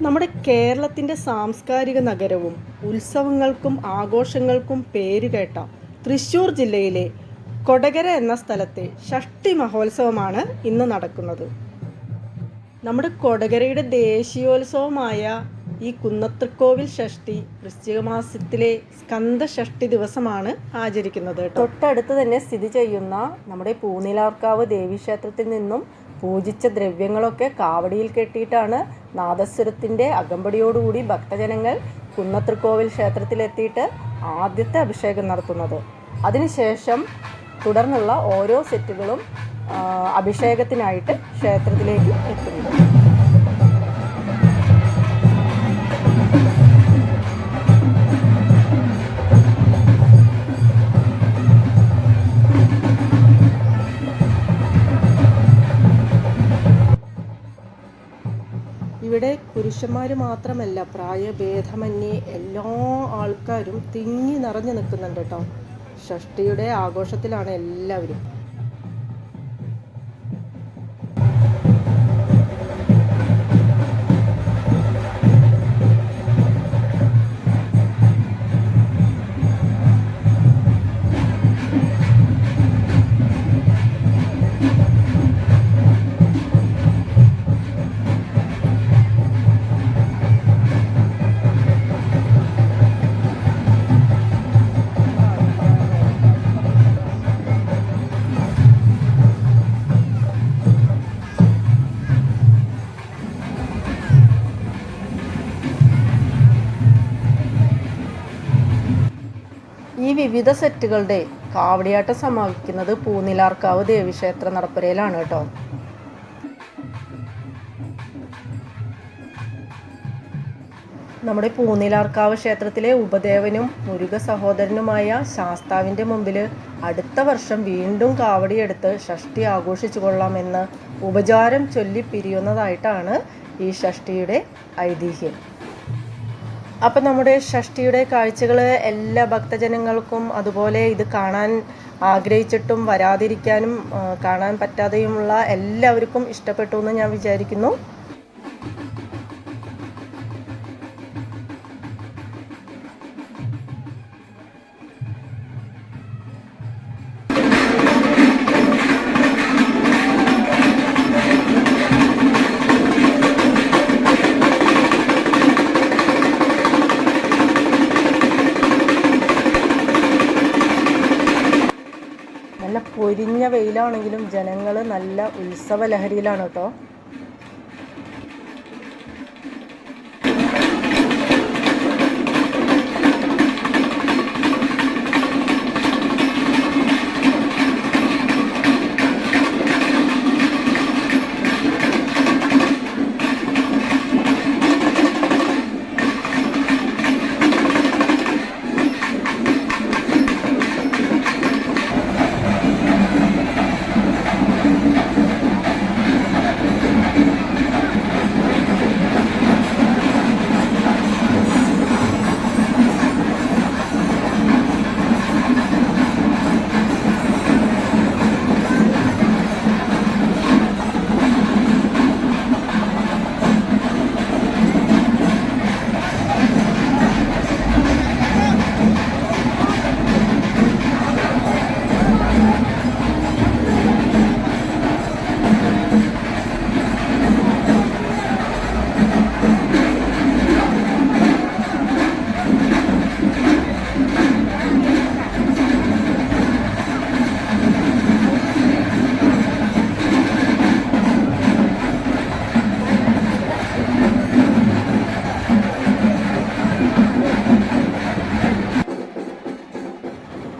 നമ്മുടെ കേരളത്തിന്റെ സാംസ്കാരിക നഗരവും ഉത്സവങ്ങൾക്കും ആഘോഷങ്ങൾക്കും പേരുകേട്ട തൃശ്ശൂർ ജില്ലയിലെ കൊടകര എന്ന സ്ഥലത്തെ ഷഷ്ടി മഹോത്സവമാണ് ഇന്ന് നടക്കുന്നത് നമ്മുടെ കൊടകരയുടെ ദേശീയോത്സവമായ ഈ കുന്നത്തൃക്കോവിൽ ഷഷ്ടി വൃശ്ചിക മാസത്തിലെ സ്കന്ദ ഷഷ്ടി ദിവസമാണ് ആചരിക്കുന്നത്. തൊട്ടടുത്ത് തന്നെ സ്ഥിതി ചെയ്യുന്ന നമ്മുടെ പൂനിലാർക്കാവ് ദേവീക്ഷേത്രത്തിൽ നിന്നും പൂജിച്ച ദ്രവ്യങ്ങളൊക്കെ കാവടിയിൽ കെട്ടിയിട്ടാണ് നാദസ്വരത്തിന്റെ അകമ്പടിയോടുകൂടി ഭക്തജനങ്ങൾ കുന്നത്തൃക്കോവിൽ ക്ഷേത്രത്തിലെത്തിയിട്ട് ആദ്യത്തെ അഭിഷേകം നടത്തുന്നത്. അതിനുശേഷം തുടർന്നുള്ള ഓരോ സെറ്റുകളും അഭിഷേകത്തിനായിട്ട് ക്ഷേത്രത്തിലേക്ക് എത്തുന്നു. ഇവിടെ പുരുഷന്മാർ മാത്രമല്ല പ്രായഭേദമന്യേ എല്ലാ ആൾക്കാരും തിങ്ങി നിറഞ്ഞു നിൽക്കുന്നുണ്ട് കേട്ടോ. ഷഷ്ടിയുടെ ആഘോഷത്തിലാണ് എല്ലാവരും. ഈ വിവിധ സെറ്റുകളുടെ കാവടിയാട്ടം സമാപിക്കുന്നത് പൂനിലാർക്കാവ് ദേവീക്ഷേത്ര നടപ്പുരയിലാണ് കേട്ടോ. നമ്മുടെ പൂനിലാർക്കാവ് ക്ഷേത്രത്തിലെ ഉപദേവനും മുരുക സഹോദരനുമായ ശാസ്താവിന്റെ മുമ്പിൽ അടുത്ത വർഷം വീണ്ടും കാവടിയെടുത്ത് ഷഷ്ടി ആഘോഷിച്ചു കൊള്ളാമെന്ന് ഉപചാരം ചൊല്ലി പിരിയുന്നതായിട്ടാണ് ഈ ഷഷ്ടിയുടെ ഐതിഹ്യം. അപ്പം നമ്മുടെ ഷഷ്ടിയുടെ കാഴ്ചകൾ എല്ലാ ഭക്തജനങ്ങൾക്കും അതുപോലെ ഇത് കാണാൻ ആഗ്രഹിച്ചിട്ടും വരാതിരിക്കാനും കാണാൻ പറ്റാതെയുമുള്ള എല്ലാവർക്കും ഇഷ്ടപ്പെട്ടു എന്ന് ഞാൻ വിചാരിക്കുന്നു. പൊരിഞ്ഞ വെയിലാണെങ്കിലും ജനങ്ങൾ നല്ല ഉത്സവ ലഹരിയിലാണ് കേട്ടോ.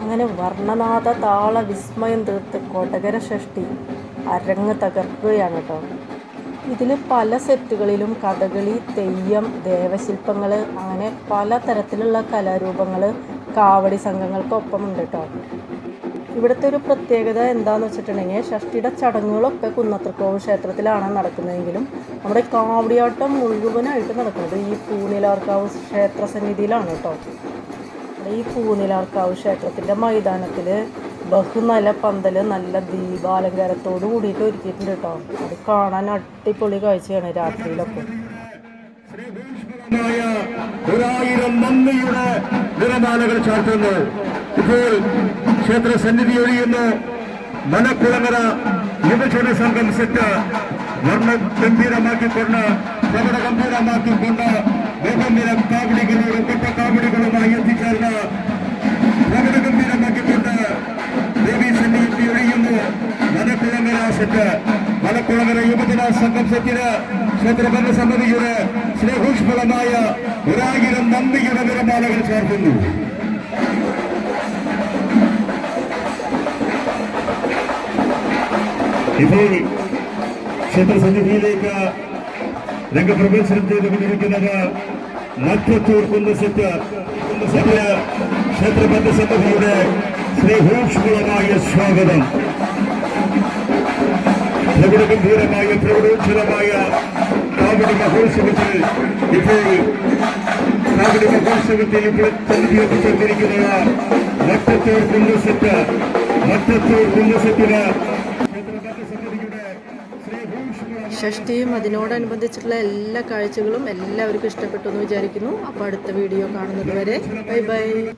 അങ്ങനെ വർണനാഥ താള വിസ്മയം തീർത്ത് കൊടകര ഷഷ്ടി അരങ്ങ് തകർക്കുകയാണ് കേട്ടോ ഇതിൽ പല സെറ്റുകളിലും കഥകളി തെയ്യം ദേവശില്പങ്ങൾ അങ്ങനെ പല തരത്തിലുള്ള കലാരൂപങ്ങൾ കാവടി സംഘങ്ങൾക്കൊപ്പമുണ്ട് കേട്ടോ ഇവിടുത്തെ ഒരു പ്രത്യേകത എന്താന്ന് വെച്ചിട്ടുണ്ടെങ്കിൽ ഷഷ്ടിയുടെ ചടങ്ങുകളൊക്കെ കുന്നത്രക്കോവ് ക്ഷേത്രത്തിലാണ് നടക്കുന്നതെങ്കിലും നമ്മുടെ കാവടിയാട്ടം മുഴുവനായിട്ട് നടക്കുന്നത് ഈ പൂനിലാർക്കാവ് ക്ഷേത്ര സന്നിധിയിലാണ് കേട്ടോ ഈ പൂനിലാർക്കാവ് ക്ഷേത്രത്തിന്റെ മൈതാനത്തിൽ ബഹുനില പന്തൽ നല്ല ദീപാലങ്കാരത്തോട് കൂടിയിട്ട് ഒരുക്കിയിട്ടുണ്ട് കേട്ടോ. അത് കാണാൻ അടിപൊളി കാഴ്ചയാണ് രാത്രിയിലൊക്കെ. ഒരായിരം നന്ദിയുടെ നിറമാലകൾ ചാർത്തുന്നു. ഇപ്പോൾ ക്ഷേത്ര സന്നിധി ഒഴിയുന്നു. മലക്കുളങ്ങര യുവജന സംഘം സെറ്റ്. വർണ ഗംഭീരമാക്കിക്കൊണ്ട് പ്രകട ഗംഭീരമാക്കിക്കൊണ്ട് ബഹുനിര കാവടികളോട് കൊട്ട കാവടികളുമായി എത്തിച്ചേർന്ന് പ്രകടഗംഭീരമാക്കിക്കൊണ്ട് ദേവി സന്നിധി ഒഴിയുന്നു മലക്കുളങ്ങര സെറ്റ്. മലക്കുളങ്ങര യുവജന സംഘം സെറ്റിന് ക്ഷേത്രബന്ധ സമിതിയുടെ സ്നേഹോഷ്മളമായ ഒരായിരം നന്ദിയുടെ നിറമാലകൾ ചേർക്കുന്നു. ഇപ്പോൾ ക്ഷേത്രസന്നിധിയിലേക്ക് രംഗപ്രവേശനം ചെയ്തുകൊണ്ടിരിക്കുന്നത് മറ്റത്തൂർ കുന്നസെറ്റ് ക്ഷേത്രബന്ധ സമിതിയുടെ ശ്രീഹൂഷ്മളമായ സ്വാഗതം. പ്രകടഗംഭീരമായ പ്രകടോജ്വലമായ കാവടി മഹോത്സവത്തിൽ ഇപ്പോൾ കാവടി മഹോത്സവത്തിൽ ഇപ്പോൾ സന്നിധി എത്തിച്ചേർന്നിരിക്കുന്നത് മറ്റത്തൂർ കുന്നസെറ്റ് മറ്റത്തൂർ കുന്നസെറ്റിന് ഷഷ്ടിയും അതിനോടനുബന്ധിച്ചിട്ടുള്ള എല്ലാ കാഴ്ചകളും എല്ലാവർക്കും ഇഷ്ടപ്പെട്ടു എന്ന് വിചാരിക്കുന്നു. അപ്പോൾ അടുത്ത വീഡിയോ കാണുന്നത് വരെ ബൈ ബൈ.